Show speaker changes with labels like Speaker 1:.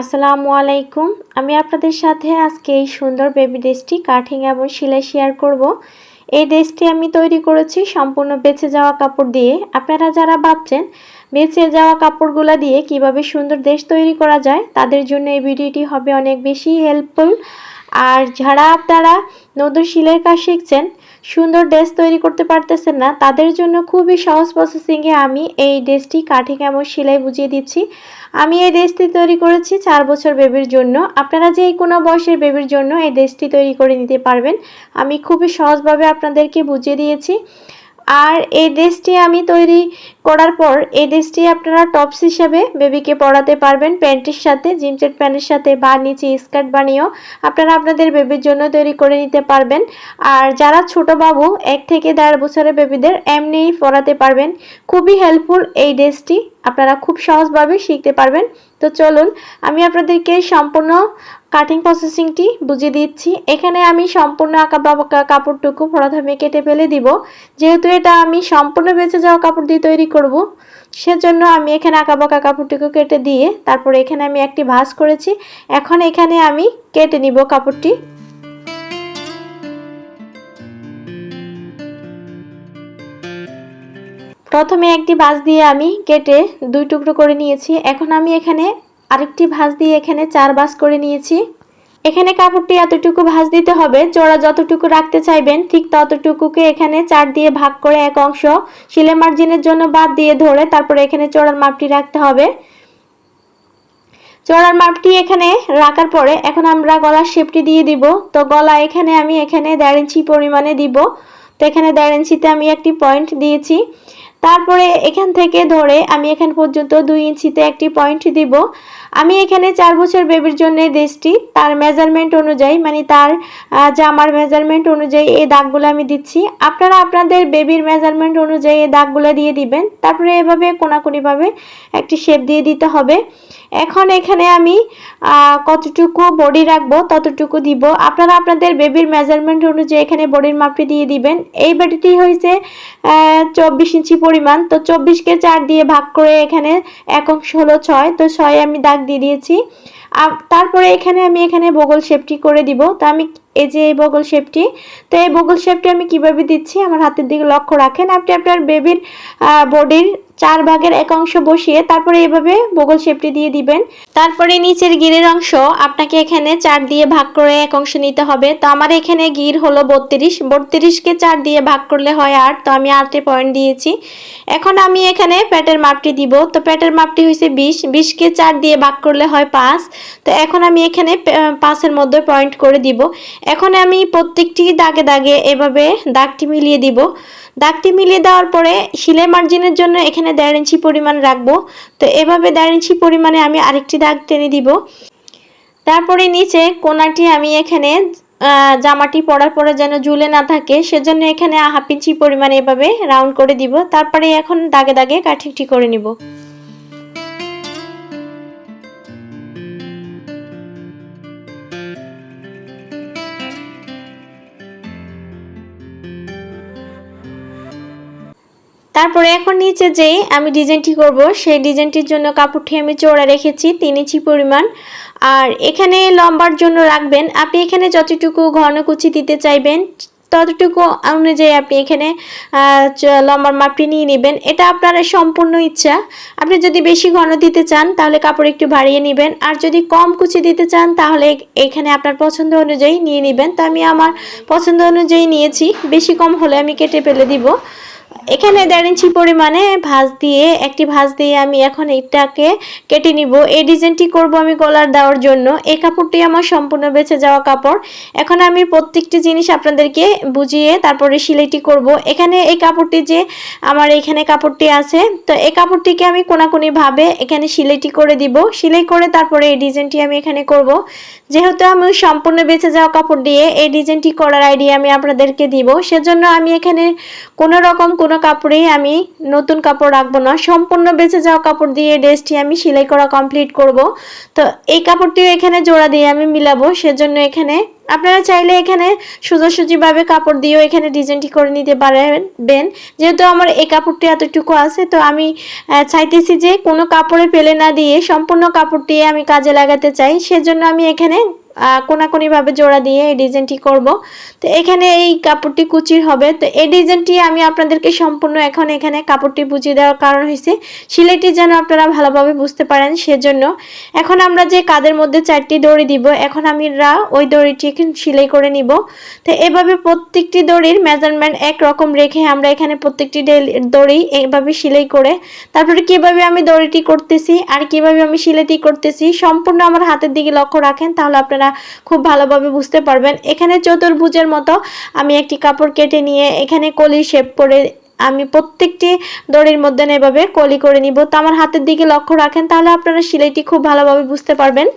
Speaker 1: আসসালামু আলাইকুম। আমি আপনাদের সাথে আজকে এই সুন্দর বেবি ড্রেসটি কাটিং এবং সেলাই শেয়ার করব। এই ড্রেসটি আমি তৈরি করেছি সম্পূর্ণ বেঁচে যাওয়া কাপড় দিয়ে। আপনারা যারা ভাবছেন বেঁচে যাওয়া কাপড়গুলো দিয়ে কীভাবে সুন্দর ড্রেস তৈরি করা যায়, তাদের জন্য এই ভিডিওটি হবে অনেক বেশি হেল্পফুল আর যারা আপনারা নতুন শিলের কাজ শিখছেন, সুন্দর ড্রেস তৈরি করতে পারতেছেন না, তাদের জন্য খুবই সহজ প্রসেসিংয়ে আমি এই ড্রেসটি কাঠে কেমন সেলাই বুঝিয়ে দিচ্ছি। আমি এই ড্রেসটি তৈরি করেছি চার বছর বেবির জন্য। আপনারা যে কোনো বয়সের বেবির জন্য এই ড্রেসটি তৈরি করে নিতে পারবেন। আমি খুবই সহজভাবে আপনাদেরকে বুঝিয়ে দিয়েছি। আর এই ড্রেসটি আমি তৈরি করার পর এই ড্রেসটি আপনারা টপস হিসাবে বেবিকে পরাতে পারবেন, প্যান্টের সাথে জিমচেট প্যান্টের সাথে বা নিচে স্কার্ট বানিয়েও আপনারা আপনাদের বেবির জন্য তৈরি করে নিতে পারবেন। আর যারা ছোট বাবু, এক থেকে দেড় বছরের বেবিদের এমনি পরাতে পারবেন। খুবই হেল্পফুল এই ড্রেসটি, আপনারা খুব সহজভাবে শিখতে পারবেন। তো চলুন, আমি আপনাদেরকে সম্পূর্ণ কাটিং প্রসেসিংটি বুঝিয়ে দিচ্ছি। এখানে আমি সম্পূর্ণ আঁকা বাঁকা কাপড়টুকু প্রথমে কেটে ফেলে দিব। যেহেতু এটা আমি সম্পূর্ণ বেঁচে যাওয়া কাপড় দিয়ে তৈরি করব, সেজন্য আমি এখানে আঁকা বাঁকা কাপড়টুকু কেটে দিয়ে তারপরে এখানে আমি একটি ভাঁজ করেছি। এখন এখানে আমি কেটে নিব কাপড়টি। প্রথমে একটি ভাঁজ দিয়ে আমি কেটে দুই টুকরো করে নিয়েছি। এখন আমি এখানে আরেকটি ভাঁজ দিয়ে এখানে চার ভাঁজ করে নিয়েছি। এখানে কাপড়টি এতটুকু ভাঁজ দিতে হবে, জোড়া যতটুকু রাখতে চাইবেন, ঠিক ততটুকুকে এখানে চার দিয়ে ভাগ করে এক অংশ শিলে মার্জিনের জন্য বাদ দিয়ে ধরে তারপরে এখানে চড়ার মাপটি রাখতে হবে। চড়ার মাপটি এখানে রাখার পরে এখন আমরা গলার শেপটি দিয়ে দিব। তো গলা এখানে আমি এখানে দেড় ইঞ্চি পরিমাণে দিব। তো এখানে দেড় ইঞ্চিতে আমি একটি পয়েন্ট দিয়েছি। তারপরে এখান থেকে ধরে আমি এখান পর্যন্ত দুই ইঞ্চিতে একটি পয়েন্ট দিব। আমি এখানে চার বছর বেবির জন্য ড্রেসটি তার মেজারমেন্ট অনুযায়ী মানে তার জামার মেজারমেন্ট অনুযায়ী এই দাগগুলো আমি দিচ্ছি। আপনারা আপনাদের বেবির মেজারমেন্ট অনুযায়ী এই দাগগুলো দিয়ে দিবেন। তারপরে এভাবে কোনাকুনিভাবে একটি শেপ দিয়ে দিতে হবে। এখন এখানে আমি কতটুকু বডি রাখব ততটুকু দিব। আপনারা আপনাদের বেবির মেজারমেন্ট অনুযায়ী এখানে বডির মাপটি দিয়ে দিবেন। এই বাটিটি হয়েছে চব্বিশ ইঞ্চি পরিমাণ। তো চব্বিশকে চার দিয়ে ভাগ করে এখানে এক অংশ হলো ছয়, তো ছয় আমি দাগ দিয়ে দিয়েছি। তারপরে এখানে আমি এখানে বগল শেপটি করে দিব। তো আমি এই যে এই বগল শেপটি, তো এই বগল শেপটি আমি কীভাবে দিচ্ছি? আমার হাতের দিকে লক্ষ্য রাখেন। আপনি আপনার বেবির বডির চার ভাগের এক অংশ বসিয়ে তারপরে এভাবে বগল শেপটি দিয়ে দিবেন। তারপরে নিচের গিরের অংশ আপনাকে এখানে চার দিয়ে ভাগ করে এক অংশ নিতে হবে। তো আমার এখানে গির হলো বত্রিশ। বত্রিশকে চার দিয়ে ভাগ করলে হয় আট। তো আমি আটে পয়েন্ট দিয়েছি। এখন আমি এখানে প্যাটের মাপটি দিব। তো প্যাটের মাপটি হয়েছে বিশ। বিশকে চার দিয়ে ভাগ করলে হয় পাঁচ। তো এখন আমি এখানে পাঁচের মধ্যে পয়েন্ট করে দিব। এখন আমি প্রত্যেকটি দাগে দাগে এভাবে দাগটি মিলিয়ে দিব। দাগটি মিলিয়ে দেওয়ার পরে সিলাই মার্জিনের জন্য এখানে দেড় ইঞ্চি পরিমাণ রাখব। তো এভাবে দেড় ইঞ্চি পরিমাণে আমি আরেকটি দাগ টেনে দিব। তারপরে নিচে কোনাটি আমি এখানে জামাটি পরার পরে যেন ঝুলে না থাকে, সেজন্য এখানে হাফ ইঞ্চি পরিমাণে এভাবে রাউন্ড করে দিব। তারপরে এখন দাগে দাগে কাঠিকটি করে নিব। তারপরে এখন নিচে যেই আমি ডিজাইনটি করব, সেই ডিজাইনটির জন্য কাপড়টি আমি চোড়া রেখেছি, তিন ইঞ্চি পরিমাণ। আর এখানে লম্বার জন্য রাখবেন, আপনি এখানে যতটুকু ঘন কুচি দিতে চাইবেন, ততটুকু অনুযায়ী আপনি এখানে লম্বার মাপটি নিয়ে নেবেন। এটা আপনার সম্পূর্ণ ইচ্ছা। আপনি যদি বেশি ঘন দিতে চান, তাহলে কাপড় একটু বাড়িয়ে নেবেন। আর যদি কম কুচি দিতে চান, তাহলে এখানে আপনার পছন্দ অনুযায়ী নিয়ে নেবেন। তো আমি আমার পছন্দ অনুযায়ী নিয়েছি। বেশি কম হলে আমি কেটে ফেলে দিব। এখানে দেড় ইঞ্চি পরিমাণে ভাঁজ দিয়ে, একটি ভাঁজ দিয়ে আমি এখন এটাকে কেটে নিব। এই ডিজাইনটি করব আমি গলার দেওয়ার জন্য। এই কাপড়টি আমার সম্পূর্ণ বেঁচে যাওয়া কাপড়। এখন আমি প্রত্যেকটি জিনিস আপনাদেরকে বুঝিয়ে তারপরে সিলাইটি করব। এখানে এই কাপড়টি যে আমার এখানে কাপড়টি আছে, তো এই কাপড়টিকে আমি কোনাকুনিভাবে এখানে সিলাইটি করে দিব। সিলাই করে তারপরে এই ডিজাইনটি আমি এখানে করব। যেহেতু আমি সম্পূর্ণ বেঁচে যাওয়া কাপড় দিয়ে এই ডিজাইনটি করার আইডিয়া আমি আপনাদেরকে দিব, সেজন্য আমি এখানে কোনো রকম কোনো কাপড়েই আমি নতুন কাপড় রাখব না। সম্পূর্ণ বেঁচে যাওয়া কাপড় দিয়ে ড্রেসটি আমি সেলাই করা কমপ্লিট করব। তো এই কাপড়টিও এখানে জোড়া দিয়ে আমি মিলাবো। সেজন্য এখানে আপনারা চাইলে এখানে সোজাসুজিভাবে কাপড় দিয়েও এখানে ডিজাইনটি করে নিতে পারবেন। যেহেতু আমার এই কাপড়টি এতটুকু আছে, তো আমি চাইতেছি যে কোনো কাপড়ে ফেলে না দিয়ে সম্পূর্ণ কাপড়টি আমি কাজে লাগাতে চাই। সেজন্য আমি এখানে কোনাকুনিভাবে জোড়া দিয়ে এই ডিজাইনটি করব। তো এখানে এই কাপড়টি কুচির হবে। তো এই ডিজাইনটি আমি আপনাদেরকে সম্পূর্ণ এখন এখানে কাপড়টি বুঝিয়ে দেওয়ার কারণ হয়েছে সিলাইটি যেন আপনারা ভালোভাবে বুঝতে পারেন সেজন্য। এখন আমরা যে কাদের মধ্যে চারটি দড়ি দিব, এখন আমি রা ওই দড়িটি সেলাই করে নিব। তো এভাবে প্রত্যেকটি দড়ির মেজারমেন্ট এক রকম রেখে আমরা এখানে প্রত্যেকটি দড়ি এভাবে সেলাই করে, তারপরে কীভাবে আমি দড়িটি করতেছি আর কীভাবে আমি সেলাইটি করতেছি সম্পূর্ণ আমার হাতের দিকে লক্ষ্য রাখেন, তাহলে আপনারা খুব ভালোভাবে বুঝতে পারবেন। এখানে চতুর্ভুজের মতো আমি একটি কাপড় কেটে নিয়ে এখানে কলি শেপ করে আমি প্রত্যেকটি দড়ির মধ্যে এভাবে কলি করে নিব। তো আমার হাতের দিকে লক্ষ্য রাখেন, তাহলে আপনারা সেলাইটি খুব ভালোভাবে বুঝতে পারবেন।